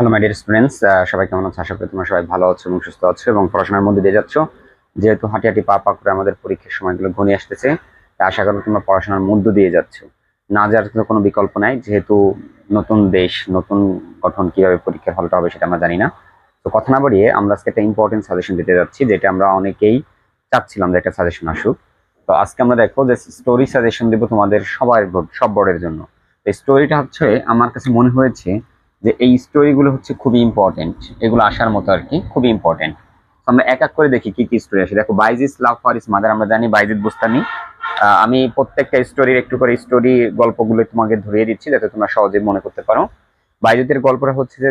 Hello my dear students সবাই কেমন আছো? আশা করি তোমরা সবাই ভালো আছো এবং সুস্থ আছো এবং পড়াশোনার মধ্যে দিয়ে যাচ্ছ। যেহেতু হাঁটি হাঁটি পা পা করে আমাদের পরীক্ষার সময়গুলো ঘনিয়ে আসতেছে তাই আশা করি তোমরা পড়াশোনার মধ্য দিয়ে যাচ্ছ। না যাওয়ার তো কোনো বিকল্প নাই, যেহেতু নতুন দেশ, নতুন গঠন কীভাবে পরীক্ষার ফলটা হবে সেটা আমরা জানি না। তো কথা না বাড়িয়ে আমরা আজকে একটা ইম্পর্টেন্ট সাজেশন দিতে যাচ্ছি, যেটা আমরা অনেকেই চাচ্ছিলাম যে একটা সাজেশন আসুক। তো আজকে আমরা দেখো যে স্টোরি সাজেশন দেবো তোমাদের সবার সব বোর্ডের জন্য। এই স্টোরিটা হচ্ছে, আমার কাছে মনে হয়েছে যে এই স্টোরিগুলো হচ্ছে খুবই ইম্পর্টেন্ট এগুলো আসার মতো আর কি, খুবই ইম্পর্টেন্ট আমরা এক এক করে দেখি কি কি স্টোরি আসে। দেখো বাইজিস লাভ ফর ইস মাদার আমরা জানি বাইজিদ বুস্তানি আমি প্রত্যেকটা স্টোরির একটু করে স্টোরি গল্পগুলো তোমাকে ধরিয়ে দিচ্ছি, যাতে তোমরা সহজে মনে করতে পারো। বাইজিতের গল্পটা হচ্ছে যে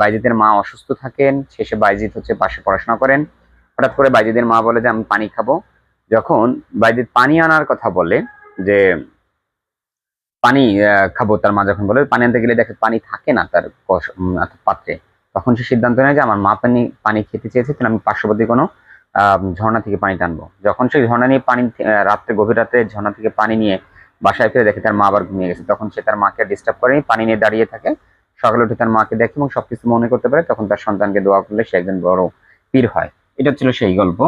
বাইজিতের মা অসুস্থ থাকেন, শেষে বাইজিৎ হচ্ছে পাশে পড়াশোনা করেন। হঠাৎ করে বাইজিদের মা বলে যে, আমি পানি খাব। যখন বাইজিৎ পানি আনার কথা বলে যে পানি খাব, তার মা যখন বলে, পানি আনতে গেলে দেখে পানি থাকে না তার পাত্রে। তখন সে সিদ্ধান্ত নেয় যে, আমার মা পানি পানি খেতে চেয়েছে, তাহলে আমি পার্শ্ববর্তী কোনো ঝর্ণা থেকে পানি টানবো। যখন সেই ঝর্ণা নিয়ে পানি রাত্রে, গভীর রাতে ঝর্ণা থেকে পানি নিয়ে বাসায় ফিরে দেখে তার মা আবার ঘুমিয়ে গেছে। তখন সে তার মাকে ডিস্টার্ব করে পানি নিয়ে দাঁড়িয়ে থাকে। সকালে উঠে তার মাকে দেখে এবং সবকিছু মনে করতে পারে। তখন তার সন্তানকে দোয়া করলে সে একজন বড় পীর হয়। এটা ছিল সেই গল্প।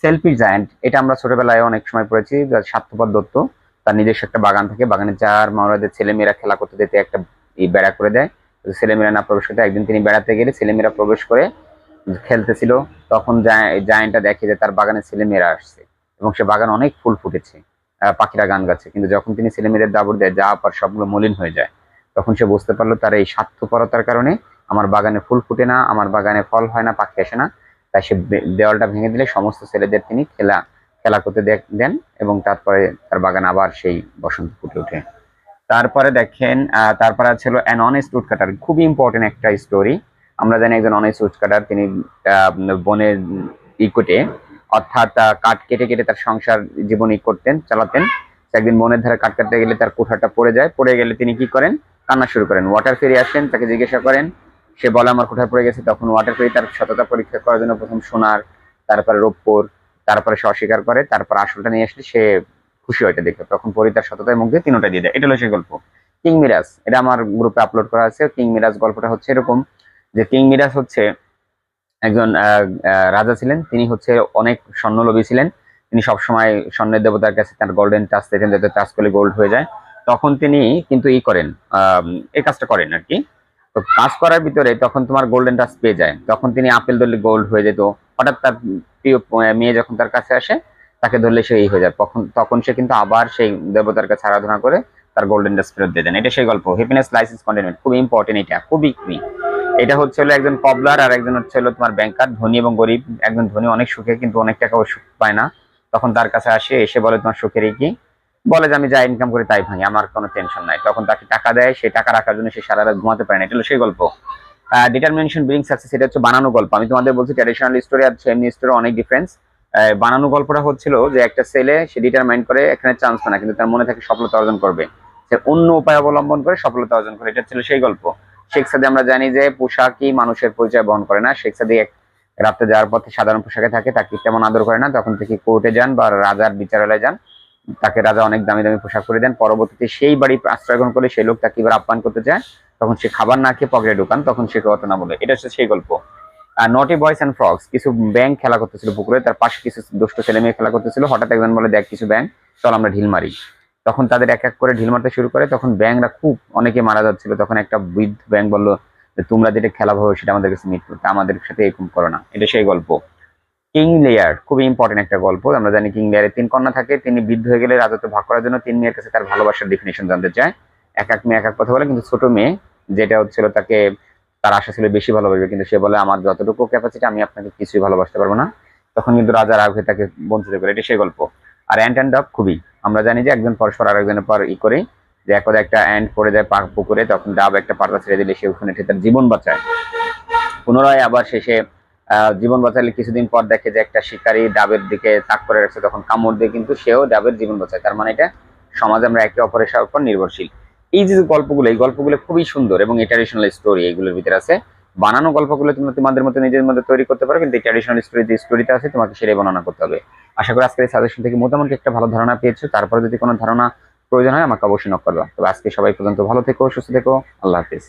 সেলফি জায়ান্ট, এটা আমরা ছোটবেলায় অনেক সময় পড়েছি স্বার্থপর দত্ত। তার নিজস্ব একটা বাগান থাকে। বাগানে চার মাওলাদের ছেলেমেয়েরা খেলা করতে যেতে একটা বেড়া করে দেয়। ছেলেমেয়েরা না প্রবেশ করতে, একদিন তিনি বেড়াতে গেলে ছেলেমেয়েরা প্রবেশ করে খেলতেছিল। তখন জায়ান্টটা দেখে যে তার বাগানে ছেলেমেয়েরা আসছে এবং সে বাগান অনেক ফুল ফুটেছে পাখিরা গান গাচ্ছে। কিন্তু যখন তিনি ছেলেমেয়েদের দাবর দেয় যা পার সবগুলো মলিন হয়ে যায়। তখন সে বুঝতে পারল, তার এই স্বার্থপরতার কারণে আমার বাগানে ফুল ফুটে না, আমার বাগানে ফল হয় না, পাখি আসে না। তাই সে দেওয়ালটা ভেঙে দিলে সমস্ত ছেলেদের তিনি খেলা খেলা করতে দেন এবং তারপরে তার বাগান আবার সেই বসন্ত ফুটে ওঠে। তারপরে দেখেন তারপরে ছিল অ্যান অনেস্ট উড কাটার খুবই ইম্পর্টেন্ট একটা স্টোরি আমরা জানি একজন অনেস্ট উড কাটার তিনি বনের ইকোটে অর্থাৎ কাঠ কেটে কেটে তার সংসার জীবন ই করতেন, চালাতেন। একদিন বনের ধারে কাঠ কাটতে গেলে তার কুঠারটা পড়ে যায়, পড়ে গেলে তিনি কি করেন? কান্না শুরু করেন। ওয়াটার ফেরি আসেন, তাকে জিজ্ঞাসা করেন, সে বলে আমার কোঠায় পড়ে গেছে, তখন ওয়াটার ফেরি তার সততা পরীক্ষা করার জন্য প্রথম সোনার, তারপরে রৌপ্যর তারপরে সে অস্বীকার করে, তারপর আসলটা নিয়ে আসলে সে খুশি হয় এটা দেখে। তখন পরি তার সততায় মুখ দিয়ে তিনটা দিয়ে দেয়। এটা হলো সেই গল্প। কিং মিরাজ, এটা আমার গ্রুপে আপলোড করা আছে কিং মিরাজ গল্পটা হচ্ছে এরকম যে কিং মিরাজ হচ্ছে একজন রাজা ছিলেন। তিনি হচ্ছে অনেক স্বর্ণলোভী ছিলেন। তিনি সবসময় স্বর্ণের দেবতার কাছে তার গোল্ডেন টাচ দিতেন যাতে টাচ করলে গোল্ড হয়ে যায়। তখন তিনি কিন্তু ই করেন এই কাজটা করেন আর কি। তো কাজ করার ভিতরে তখন তোমার গোল্ডেন টাচ পেয়ে যায়। তখন তিনি আপেল ধরলে গোল্ড হয়ে যেত। হঠাৎ তার প্রিয় মেয়ে যখন তার কাছে আসে, তাকে ধরলে সে এই হয়ে যায়। তখন তখন সে কিন্তু আবার সেই দেবতার কাছে আরাধনা করে তার গোল্ডেন টাচ ফেরত দিয়ে দেন। এটা সেই গল্প। হ্যাপিনেস লাইসেন্স কন্টেনমেন্ট খুব ইম্পর্টেন্ট এটা, খুবই খুবই এটা হচ্ছে হলো একজন কবলার আর একজন হচ্ছে হলো তোমার ব্যাংকার ধনী এবং গরিব। একজন ধনী অনেক সুখে কিন্তু অনেক টাকা ও সুখ পায় না। তখন তার কাছে আসে, এসে বলে, তোমার সুখের কি? বলে যে, আমি যা ইনকাম করি তাই ভাঙি, আমার কোনো টেনশন নাই। তখন তাকে টাকা দেয় সেই টাকা রাখার জন্য সে সারা রাত ঘুমাতে পারে না। এটা হলো সেই গল্প। ডিটারমিনেশন ব্রিং সাকসেস এটা হচ্ছে বানানো গল্প। আমি তোমাদের বলছি ট্র্যাডিশনাল স্টোরি আর এমনি স্টোরি অনেক ডিফারেন্স বানানো গল্পটা হচ্ছিল যে একটা ছেলে, সে ডিটারমাইন্ড করে এখানে চান্স পায় না, কিন্তু তার মনে থাকে সফলতা অর্জন করবে। সে অন্য উপায় অবলম্বন করে সফলতা অর্জন করে। এটা ছিল সেই গল্প। শেখ সাদি, আমরা জানি যে পোশাকই মানুষের পরিচয় বহন করে না। শেখ সাদি এক রাতে যাওয়ার পথে সাধারণ পোশাকে থাকে, তাকে তেমন আদর করে না। তখন থেকে কোর্টে যান বা রাজার বিচারালয়ে যান, তাকে রাজা অনেক দামি দামি পোশাক করে দেন। পরবর্তীতে সেই বাড়ি আশ্রয় গ্রহণ করে সেই লোক তাকে এবার আপ্যায়ন করতে চায় তখন সে খাবার না খেয়ে পকেটে ঢুকান, তখন সে ঘটনা বলে। এটা হচ্ছে সেই গল্প। নটি বয়েস অ্যান্ড ফ্রগস কিছু ব্যাংক খেলা করতেছিল পুকুরে, তার পাশে কিছু দুষ্ট ছেলে মেয়ে খেলা করতেছিল, হঠাৎ একজন বলে, দেখ, কিছু ব্যাংক চল আমরা ঢিল মারি। তখন তাদের এক এক করে ঢিল মারতে শুরু করে, তখন ব্যাংকরা খুব, অনেকে মারা যাচ্ছিল। তখন একটা বৃদ্ধ ব্যাংক বলল, যে তোমরা যেটা খেলা ভাবো, সেটা আমাদের কাছে মৃত্যু তা আমাদের সাথে এরকম করো না। এটা সেই গল্প। কিং লেয়ার খুবই ইম্পর্টেন্ট একটা গল্প। আমরা জানি কিং লেয়ারে তিন কন্যা থাকে, তিনি বৃদ্ধ হয়ে গেলে রাজত্ব ভাগ করার জন্য তিন মেয়ের কাছে তার ভালোবাসার ডেফিনেশন জানতে চায়। এক এক মেয়ে এক এক কথা বলে, কিন্তু ছোট মেয়ে যেটা হচ্ছিল তাকে, তার আশা ছিল বেশি ভালোবাসবে, কিন্তু সে বলে, আমার যতটুকু ক্যাপাসিটি আমি আপনাকে কিছুই ভালোবাসতে পারব না। তখন কিন্তু রাজা রাগ হয়ে তাকে বঞ্চিত করে। এটা সেই গল্প। আর অ্যান্ড অ্যান্ড ডগ খুবই। আমরা জানি যে একজন পরস্পর আরেকজনের পর ই করে, যে একদা একটা অ্যান্ড পড়ে যায় পাক পুকুরে, তখন ডাব একটা পাতা ছেড়ে দিলে সে ওখানে তার জীবন বাঁচায়। পুনরায় আবার শেষে জীবন বাঁচালে কিছুদিন পর দেখে যে একটা শিকারী ডাবের দিকে তাক করে রাখছে, তখন কামড় দিয়ে কিন্তু সেও ডাবের জীবন বাঁচায়। তার মানে এটা সমাজে আমরা একে অপরের উপর নির্ভরশীল। এই যে গল্পগুলো, এই গল্পগুলো খুবই সুন্দর এবং ট্র্যাডিশনাল স্টোরি এইগুলোর ভিতরে আছে। বানানো গল্পগুলো তোমরা তোমাদের মতো নিজের মধ্যে তৈরি করতে পারো, কিন্তু এই ট্র্যাডিশনাল স্টোরি যে স্টোরিটা আছে, তোমাকে সেটাই বর্ণনা করতে হবে। আশা করি আজকের এই সাজেশন থেকে মোটামুটি একটা ভালো ধারণা পেয়েছ। তারপরে যদি কোনো ধারণা প্রয়োজন হয়, আমাকে অবশ্যই নক করবা। তবে আজকে সবাই পর্যন্ত ভালো থেকো, সুস্থ থেকো। আল্লাহ হাফিজ।